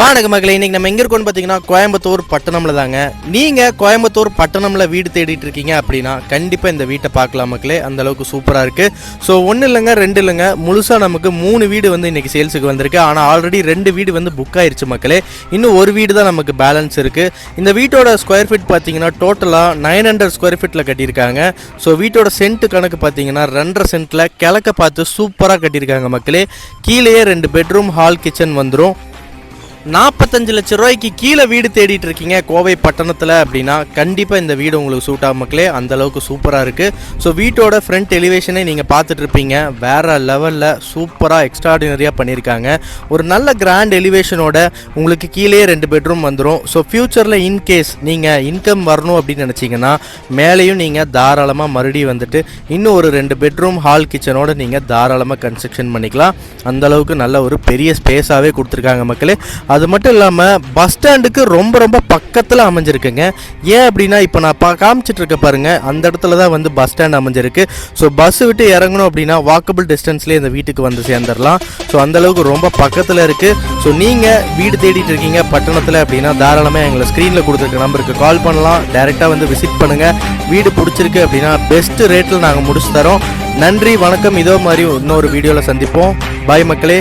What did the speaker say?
வணக்கம் மகளே இன்னைக்கு நம்ம எங்க இருக்கோம்னு பார்த்தீங்கன்னா கோயம்புத்தூர் பட்டணம்ல தாங்க. நீங்க கோயம்புத்தூர் பட்டணம்ல வீடு தேடிட்டு இருக்கீங்க அப்படின்னா கண்டிப்பா இந்த வீட்டை பார்க்கலாம் மக்களே. அந்த அளவுக்கு சூப்பரா இருக்கு. ஸோ ஒன்னு இல்லைங்க ரெண்டு இல்லைங்க. முழுசா நமக்கு மூணு வீடு வந்து இன்னைக்கு சேல்ஸுக்கு வந்திருக்கு. ஆனால் ஆல்ரெடி ரெண்டு வீடு வந்து புக் ஆயிருச்சு மக்களே. இன்னும் ஒரு வீடு தான் நமக்கு பேலன்ஸ் இருக்கு. இந்த வீட்டோட ஸ்கொயர் ஃபீட் பார்த்தீங்கன்னா டோட்டலாக நைன் ஹண்ட்ரட் ஸ்கொயர் ஃபீட்டில் கட்டியிருக்காங்க. ஸோ வீட்டோட சென்ட் கணக்கு பார்த்தீங்கன்னா ரெண்டரை சென்ட்டில் கிழக்க பார்த்து சூப்பராக கட்டியிருக்காங்க மக்களே. கீழேயே ரெண்டு பெட்ரூம் ஹால் கிச்சன் வந்துடும் நாற்பத்தஞ்சு லட்ச ரூபாய்க்கு கீழே வீடு தேடிட்டு இருக்கீங்க கோவை பட்டணத்தில் அப்படின்னா கண்டிப்பாக இந்த வீடு உங்களுக்கு சூட் ஆகும் மக்களே. அந்தளவுக்கு சூப்பராக இருக்குது ஸோ வீட்டோட ஃப்ரண்ட் எலிவேஷனே நீங்கள் பார்த்துட்டு இருப்பீங்க. வேறு லெவலில் சூப்பராக எக்ஸ்ட்ராடினரியாக பண்ணியிருக்காங்க. ஒரு நல்ல கிராண்ட் எலிவேஷனோட உங்களுக்கு கீழே ரெண்டு பெட்ரூம் வந்துடும் ஸோ ஃப்யூச்சரில் இன்கேஸ் நீங்கள் இன்கம் வரணும் அப்படின்னு நினச்சிங்கன்னா மேலேயும் நீங்கள் தாராளமாக மறுபடியும் வந்துட்டு இன்னும் ஒரு ரெண்டு பெட்ரூம் ஹால் கிச்சனோட நீங்கள் தாராளமாக கன்ஸ்ட்ரக்ஷன் பண்ணிக்கலாம். அந்தளவுக்கு நல்ல ஒரு பெரிய ஸ்பேஸாகவே கொடுத்துருக்காங்க மக்களே. அது மட்டும் இல்லாமல் பஸ் ஸ்டாண்டுக்கு ரொம்ப ரொம்ப பக்கத்தில் அமைஞ்சிருக்குங்க. ஏன் அப்படின்னா இப்போ நான் பா காமிச்சிட்டு இருக்க பாருங்கள் அந்த இடத்துல தான் வந்து பஸ் ஸ்டாண்ட் அமைஞ்சிருக்கு. ஸோ பஸ் விட்டு இறங்கணும் அப்படின்னா வாக்கபிள் டிஸ்டன்ஸ்லேயே இந்த வீட்டுக்கு வந்து சேர்ந்துடலாம். ஸோ அந்தளவுக்கு ரொம்ப பக்கத்தில் இருக்குது ஸோ நீங்கள் வீடு தேடிட்டு இருக்கீங்க பட்டணத்தில் அப்படின்னா தாராளமாக எங்களை ஸ்க்ரீனில் கொடுத்துருக்க நம்பருக்கு கால் பண்ணலாம். டேரெக்டாக வந்து விசிட் பண்ணுங்கள் வீடு பிடிச்சிருக்கு அப்படின்னா பெஸ்ட்டு ரேட்டில் நாங்கள் முடிச்சு தரோம். நன்றி வணக்கம். இதோ மாதிரி இன்னொரு வீடியோவில் சந்திப்போம். பாய் மக்களே.